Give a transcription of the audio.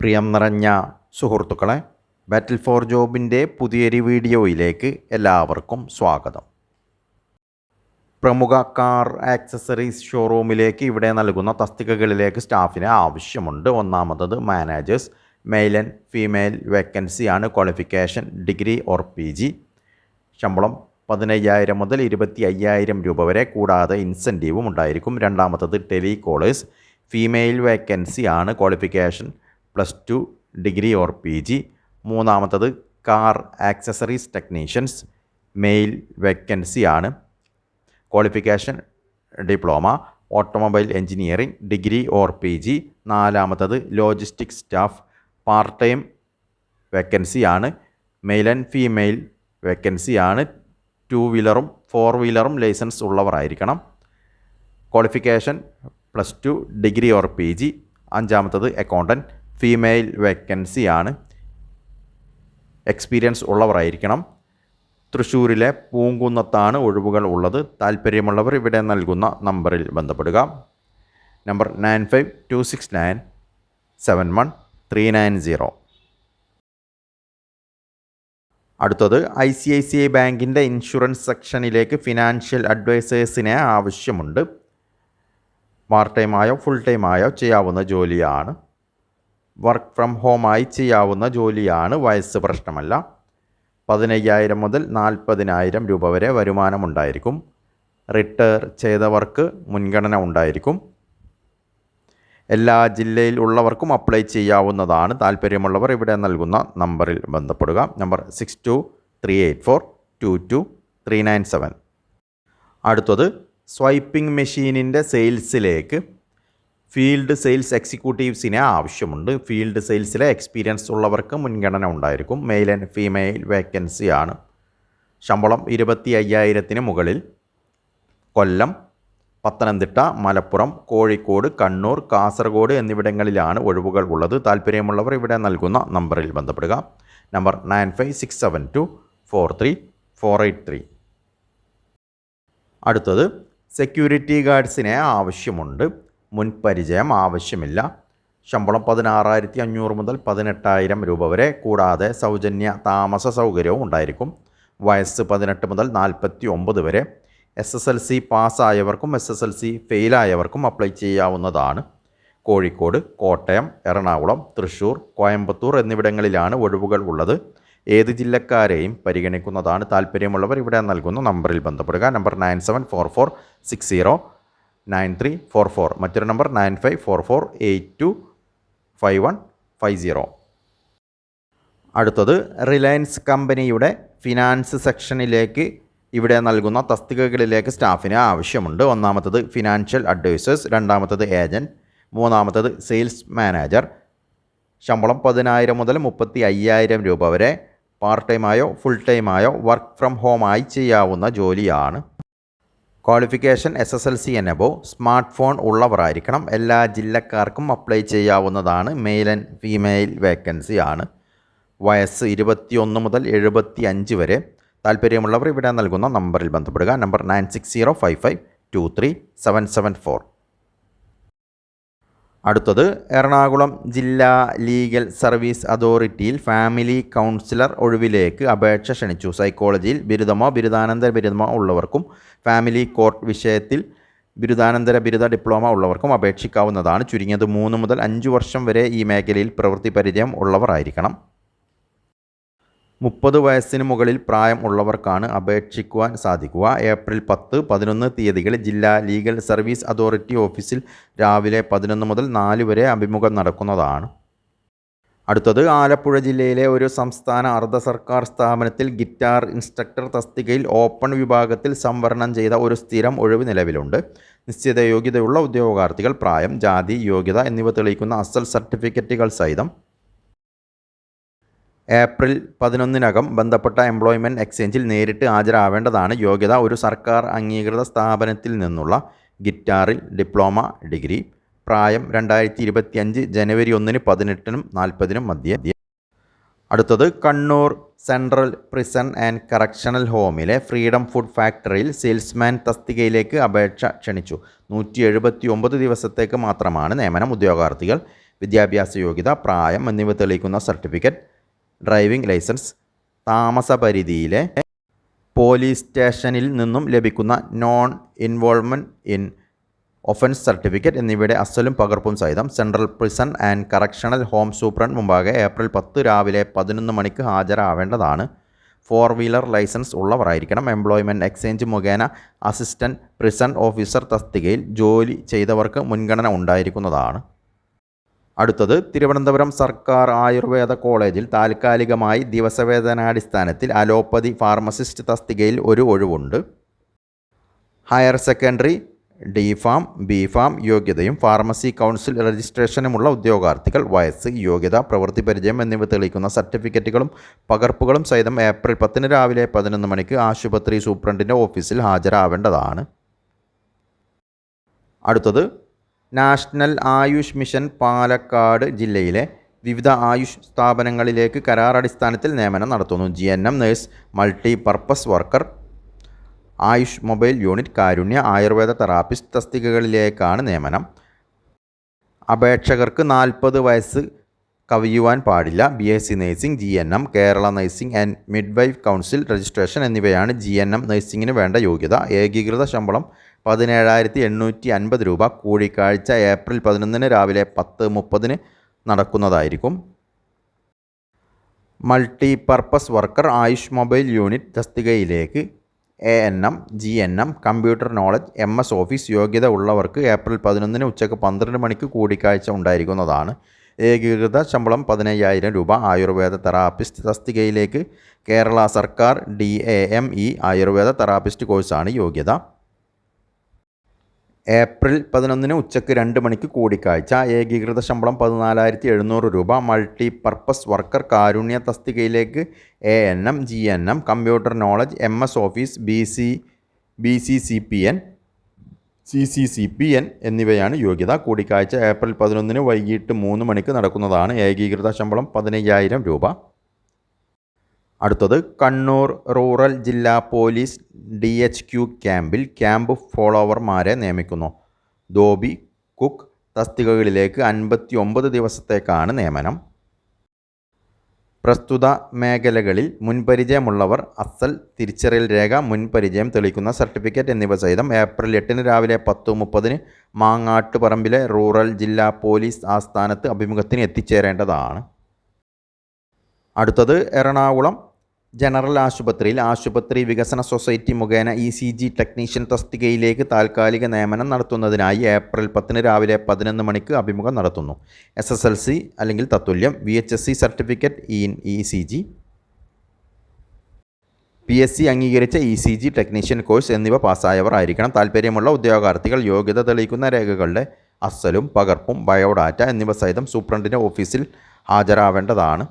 പ്രിയം നിറഞ്ഞ സുഹൃത്തുക്കളെ ബാറ്റിൽ ഫോർ ജോബിന്റെ പുതിയൊരു വീഡിയോയിലേക്ക് എല്ലാവർക്കും സ്വാഗതം. പ്രമുഖ കാർ ആക്സസറീസ് ഷോറൂമിലേക്ക് ഇവിടെ നൽകുന്ന തസ്തികകളിലേക്ക് സ്റ്റാഫിന് ആവശ്യമുണ്ട്. ഒന്നാമത്തത് മാനേജേഴ്സ് മെയിൽ ആൻഡ് ഫീമെയിൽ വേക്കൻസിയാണ് qualification degree or P G ശമ്പളം പതിനയ്യായിരം മുതൽ ഇരുപത്തി അയ്യായിരം രൂപ വരെ കൂടാതെ ഇൻസെന്റീവും ഉണ്ടായിരിക്കും. രണ്ടാമത്തത് ടെലികോളേഴ്സ് ഫീമെയിൽ വേക്കൻസി ആണ് qualification plus two degree or P G. മൂന്നാമത്തത് car accessories technicians. Male vacancy ആണ്. Qualification diploma. Automobile engineering degree or P G. നാലാമത്തത് logistic staff. Part time vacancy ആണ്. മെയിൽ ആൻഡ് ഫീമെയിൽ വേക്കൻസി ആണ്. Two വീലറും four വീലറും licence ഉള്ളവരായിരിക്കണം. Qualification plus two degree or P G. അഞ്ചാമത്തത് accountant female vacancy ആണ്. Experience ഉള്ളവരായിരിക്കണം. തൃശ്ശൂരിലെ പൂങ്കുന്നത്താണ് ഒഴിവുകൾ ഉള്ളത്. താല്പര്യമുള്ളവർ ഇവിടെ നൽകുന്ന നമ്പറിൽ ബന്ധപ്പെടുക. Number nine five two six nine seven one three nine zero അടുത്തത് I C I C I ബാങ്കിന്റെ ഇൻഷുറൻസ് സെക്ഷനിലേക്ക് ഫിനാൻഷ്യൽ അഡ്വൈസേഴ്സിനെ ആവശ്യമുണ്ട്. പാർട്ട് ടൈമായോ ഫുൾ ടൈമായോ ചെയ്യാവുന്ന ജോലിയാണ്. വർക്ക് ഫ്രം ഹോമായി ചെയ്യാവുന്ന ജോലിയാണ് വയസ്സ് പ്രശ്നമല്ല. പതിനയ്യായിരം മുതൽ നാൽപ്പതിനായിരം രൂപ വരെ വരുമാനമുണ്ടായിരിക്കും. റിട്ടയർ ചെയ്തവർക്ക് മുൻഗണന ഉണ്ടായിരിക്കും. എല്ലാ ജില്ലയിൽ ഉള്ളവർക്കും അപ്ലൈ ചെയ്യാവുന്നതാണ്. താല്പര്യമുള്ളവർ ഇവിടെ നൽകുന്ന നമ്പറിൽ ബന്ധപ്പെടുക. Number six two three eight four two two three nine seven. അടുത്തത് സ്വൈപ്പിംഗ് മെഷീനിന്റെ സെയിൽസിലേക്ക് ഫീൽഡ് സെയിൽസ് എക്സിക്യൂട്ടീവ്സിനെ ആവശ്യമുണ്ട്. ഫീൽഡ് സെയിൽസിലെ എക്സ്പീരിയൻസ് ഉള്ളവർക്ക് മുൻഗണന ഉണ്ടായിരിക്കും. മെയിൽ ആൻഡ് ഫീമെയിൽ വേക്കൻസി ആണ്. ശമ്പളം ഇരുപത്തി അയ്യായിരത്തിന് മുകളിൽ കൊല്ലം പത്തനംതിട്ട മലപ്പുറം കോഴിക്കോട് കണ്ണൂർ കാസർഗോഡ് എന്നിവിടങ്ങളിലാണ് ഒഴിവുകൾ ഉള്ളത്. താല്പര്യമുള്ളവർ ഇവിടെ നൽകുന്ന നമ്പറിൽ ബന്ധപ്പെടുക. Number nine five six seven two four three four eight three. അടുത്തത് സെക്യൂരിറ്റി ഗാർഡ്സിനെ ആവശ്യമുണ്ട്. മുൻപരിചയം ആവശ്യമില്ല. ശമ്പളം പതിനാറായിരത്തി അഞ്ഞൂറ് മുതൽ പതിനെട്ടായിരം രൂപ വരെ കൂടാതെ സൗജന്യ താമസ സൗകര്യവും ഉണ്ടായിരിക്കും. വയസ്സ് പതിനെട്ട് മുതൽ നാൽപ്പത്തി ഒമ്പത് വരെ എസ് എസ് എൽ സി പാസ്സായവർക്കും എസ് എസ് എൽ സി ഫെയിലായവർക്കും അപ്ലൈ ചെയ്യാവുന്നതാണ്. കോഴിക്കോട് കോട്ടയം എറണാകുളം തൃശ്ശൂർ കോയമ്പത്തൂർ എന്നിവിടങ്ങളിലാണ് ഒഴിവുകൾ ഉള്ളത്. ഏത് ജില്ലക്കാരെയും പരിഗണിക്കുന്നതാണ് താല്പര്യമുള്ളവർ ഇവിടെ നൽകുന്ന നമ്പറിൽ ബന്ധപ്പെടുക. Number nine seven four four six zero nine three four four. മറ്റൊരു number nine five four four eight two five one five zero. അടുത്തത് റിലയൻസ് കമ്പനിയുടെ ഫിനാൻസ് സെക്ഷനിലേക്ക് ഇവിടെ നൽകുന്ന തസ്തികകളിലേക്ക് സ്റ്റാഫിന് ആവശ്യമുണ്ട്. ഒന്നാമത്തത് ഫിനാൻഷ്യൽ അഡ്വൈസേഴ്സ് രണ്ടാമത്തത് ഏജന്റ് മൂന്നാമത്തത് സെയിൽസ് മാനേജർ. ശമ്പളം പതിനായിരം മുതൽ മുപ്പത്തി അയ്യായിരം രൂപ വരെ പാർട്ട് ടൈമായോ ഫുൾ ടൈമായോ വർക്ക് ഫ്രം ഹോമായി ചെയ്യാവുന്ന ജോലിയാണ് qualification S S L C എനബോ smart phone ഉള്ളവരായിരിക്കണം. എല്ലാ ജില്ലക്കാർക്കും അപ്ലൈ ചെയ്യാവുന്നതാണ്. മെയിൽ ആൻഡ് ഫീമെയിൽ വേക്കൻസി ആണ്. വയസ്സ് ഇരുപത്തിയൊന്ന് മുതൽ എഴുപത്തി അഞ്ച് വരെ. താല്പര്യമുള്ളവർ ഇവിടെ നൽകുന്ന നമ്പറിൽ ബന്ധപ്പെടുക. Number nine six zero five five two three seven seven four. അടുത്തത് എറണാകുളം ജില്ലാ ലീഗൽ സർവീസ് അതോറിറ്റിയിൽ ഫാമിലി കൗൺസിലർ ഒഴിവിലേക്ക് അപേക്ഷ ക്ഷണിച്ചു. സൈക്കോളജിയിൽ ബിരുദമോ ബിരുദാനന്തര ബിരുദമോ ഉള്ളവർക്കും ഫാമിലി കോർട്ട് വിഷയത്തിൽ ബിരുദാനന്തര ബിരുദ ഡിപ്ലോമ ഉള്ളവർക്കും അപേക്ഷിക്കാവുന്നതാണ്. ചുരുങ്ങിയത് മൂന്ന് മുതൽ അഞ്ച് വർഷം വരെ ഈ മേഖലയിൽ പ്രവൃത്തി പരിചയം ഉള്ളവർ ആയിരിക്കണം. മുപ്പത് വയസ്സിന് മുകളിൽ പ്രായം ഉള്ളവർക്കാണ് അപേക്ഷിക്കുവാൻ സാധിക്കുക. ഏപ്രിൽ പത്ത് പതിനൊന്ന് തീയതികളിൽ ജില്ലാ ലീഗൽ സർവീസ് അതോറിറ്റി ഓഫീസിൽ രാവിലെ പതിനൊന്ന് മുതൽ നാല് വരെ അഭിമുഖം നടക്കുന്നതാണ്. അടുത്തത് ആലപ്പുഴ ജില്ലയിലെ ഒരു സംസ്ഥാന അർദ്ധ സർക്കാർ സ്ഥാപനത്തിൽ ഗിറ്റാർ ഇൻസ്ട്രക്ടർ തസ്തികയിൽ ഓപ്പൺ വിഭാഗത്തിൽ സംവരണം ചെയ്ത ഒരു സ്ഥിരം ഒഴിവ് നിലവിലുണ്ട്. നിശ്ചിത യോഗ്യതയുള്ള ഉദ്യോഗാർത്ഥികൾ പ്രായം ജാതി യോഗ്യത എന്നിവ തെളിയിക്കുന്ന അസൽ സർട്ടിഫിക്കറ്റുകൾ സഹിതം ഏപ്രിൽ പതിനൊന്നിനകം ബന്ധപ്പെട്ട എംപ്ലോയ്മെന്റ് എക്സ്ചേഞ്ചിൽ നേരിട്ട് ഹാജരാവേണ്ടതാണ് യോഗ്യത ഒരു സർക്കാർ അംഗീകൃത സ്ഥാപനത്തിൽ നിന്നുള്ള ഗിറ്റാറിൽ ഡിപ്ലോമ ഡിഗ്രി. പ്രായം രണ്ടായിരത്തി ഇരുപത്തിയഞ്ച് ജനുവരി ഒന്നിന് പതിനെട്ടിനും നാൽപ്പതിനും മധ്യേ. അടുത്തത് Kannur central prison and correctional ഹോമിലെ freedom food ഫാക്ടറിയിൽ സെയിൽസ്മാൻ തസ്തികയിലേക്ക് അപേക്ഷ ക്ഷണിച്ചു. നൂറ്റി എഴുപത്തി ഒമ്പത് ദിവസത്തേക്ക് മാത്രമാണ് നിയമനം. ഉദ്യോഗാർത്ഥികൾ വിദ്യാഭ്യാസ യോഗ്യത പ്രായം എന്നിവ തെളിയിക്കുന്ന സർട്ടിഫിക്കറ്റ് ഡ്രൈവിംഗ് ലൈസൻസ് താമസ പരിധിയിലെ പോലീസ് സ്റ്റേഷനിൽ നിന്നും ലഭിക്കുന്ന non involvement in offence certificate എന്നിവയുടെ അസലും പകർപ്പും സഹിതം central prison and correctional home superintendent മുമ്പാകെ ഏപ്രിൽ പത്ത് രാവിലെ പതിനൊന്ന് മണിക്ക് ഹാജരാവേണ്ടതാണ്. ഫോർ വീലർ ലൈസൻസ് ഉള്ളവരായിരിക്കണം. എംപ്ലോയ്മെന്റ് എക്സ്ചേഞ്ച് മുഖേന അസിസ്റ്റന്റ് പ്രിസൺ ഓഫീസർ തസ്തികയിൽ ജോലി ചെയ്തവർക്ക് മുൻഗണന ഉണ്ടായിരിക്കുന്നതാണ്. അടുത്തത് തിരുവനന്തപുരം സർക്കാർ ആയുർവേദ കോളേജിൽ താൽക്കാലികമായി ദിവസവേതനാടിസ്ഥാനത്തിൽ അലോപ്പതി ഫാർമസിസ്റ്റ് തസ്തികയിൽ ഒരു ഒഴിവുണ്ട്. Higher secondary D pharm B pharm യോഗ്യതയും ഫാർമസി കൗൺസിൽ രജിസ്ട്രേഷനുമുള്ള ഉദ്യോഗാർത്ഥികൾ വയസ്സ് യോഗ്യത പ്രവൃത്തി പരിചയം എന്നിവ തെളിയിക്കുന്ന സർട്ടിഫിക്കറ്റുകളും പകർപ്പുകളും സഹിതം ഏപ്രിൽ പത്തിന് രാവിലെ പതിനൊന്ന് മണിക്ക് ആശുപത്രി സൂപ്രണ്ടിന്റെ ഓഫീസിൽ ഹാജരാവേണ്ടതാണ്. അടുത്തത് നാഷണൽ ആയുഷ് മിഷൻ പാലക്കാട് ജില്ലയിലെ വിവിധ ആയുഷ് സ്ഥാപനങ്ങളിലേക്ക് കരാർ അടിസ്ഥാനത്തിൽ നിയമനം നടത്തുന്നു. G N M nurse multipurpose worker AYUSH mobile unit Karunya Ayurveda therapist തസ്തികകളിലേക്കാണ് നിയമനം. അപേക്ഷകർക്ക് നാൽപ്പത് വയസ്സ് കവിയുവാൻ പാടില്ല. B S C nursing G N M Kerala nursing and midwife council registration എന്നിവയാണ് ജി എൻ എം നഴ്സിംഗിന് വേണ്ട യോഗ്യത. ഏകീകൃത ശമ്പളം പതിനേഴായിരത്തി എണ്ണൂറ്റി അൻപത് രൂപ കൂടിക്കാഴ്ച ഏപ്രിൽ പതിനൊന്നിന് രാവിലെ പത്ത് മുപ്പതിന് നടക്കുന്നതായിരിക്കും. Multi purpose worker Ayush mobile unit തസ്തികയിലേക്ക് A N M G N M computer knowledge M S office യോഗ്യത ഉള്ളവർക്ക് ഏപ്രിൽ പതിനൊന്നിന് ഉച്ചയ്ക്ക് പന്ത്രണ്ട് മണിക്ക് കൂടിക്കാഴ്ച ഉണ്ടായിരിക്കുന്നതാണ്. ഏകീകൃത ശമ്പളം പതിനയ്യായിരം രൂപ. ആയുർവേദ തെറാപ്പിസ്റ്റ് തസ്തികയിലേക്ക് കേരള സർക്കാർ D A M E Ayurveda therapist കോഴ്സാണ് യോഗ്യത. ഏപ്രിൽ പതിനൊന്നിന് ഉച്ചയ്ക്ക് രണ്ട് മണിക്ക് കൂടിക്കാഴ്ച. ഏകീകൃത ശമ്പളം പതിനാലായിരത്തി എഴുന്നൂറ് രൂപ. മൾട്ടി പർപ്പസ് വർക്കർ കാരുണ്യ തസ്തികയിലേക്ക് A N M G N M computer knowledge M S office B C B C C P N C C C P N എന്നിവയാണ് യോഗ്യത കൂടിക്കാഴ്ച. ഏപ്രിൽ പതിനൊന്നിന് വൈകിട്ട് മൂന്ന് മണിക്ക് നടക്കുന്നതാണ് ഏകീകൃത ശമ്പളം പതിനയ്യായിരം രൂപ. അടുത്തത് കണ്ണൂർ റൂറൽ ജില്ലാ പോലീസ് ഡി എച്ച് ക്യു ക്യാമ്പിൽ ക്യാമ്പ് ഫോളോവർമാരെ നിയമിക്കുന്നു. ദോബി കുക്ക് തസ്തികകളിലേക്ക് അൻപത്തി ഒമ്പത് ദിവസത്തേക്കാണ് നിയമനം. പ്രസ്തുത മേഖലകളിൽ മുൻപരിചയമുള്ളവർ അസൽ തിരിച്ചറിയൽ രേഖ മുൻപരിചയം തെളിയിക്കുന്ന സർട്ടിഫിക്കറ്റ് എന്നിവ സഹിതം ഏപ്രിൽ എട്ടിന് രാവിലെ പത്ത് മുപ്പതിന് മാങ്ങാട്ടുപറമ്പിലെ റൂറൽ ജില്ലാ പോലീസ് ആസ്ഥാനത്ത് അഭിമുഖത്തിന് എത്തിച്ചേരേണ്ടതാണ്. അടുത്തത് എറണാകുളം ജനറൽ ആശുപത്രിയിൽ ആശുപത്രി വികസന സൊസൈറ്റി മുഖേന ഇ സി ജി ടെക്നീഷ്യൻ തസ്തികയിലേക്ക് താൽക്കാലിക നിയമനം നടത്തുന്നതിനായി ഏപ്രിൽ പത്തിന് രാവിലെ പതിനൊന്ന് മണിക്ക് അഭിമുഖം നടത്തുന്നു. എസ് എസ് എൽ സി അല്ലെങ്കിൽ തത്തുല്യം V H S C certificate in E C G. P S C അംഗീകരിച്ച E C G technician course എന്നിവ പാസ്സായവർ ആയിരിക്കണം. താല്പര്യമുള്ള ഉദ്യോഗാർത്ഥികൾ യോഗ്യത തെളിയിക്കുന്ന രേഖകളുടെ അസലും പകർപ്പും ബയോഡാറ്റ എന്നിവ സഹിതം സൂപ്രണ്ടിന്റെ ഓഫീസിൽ ഹാജരാവേണ്ടതാണ്.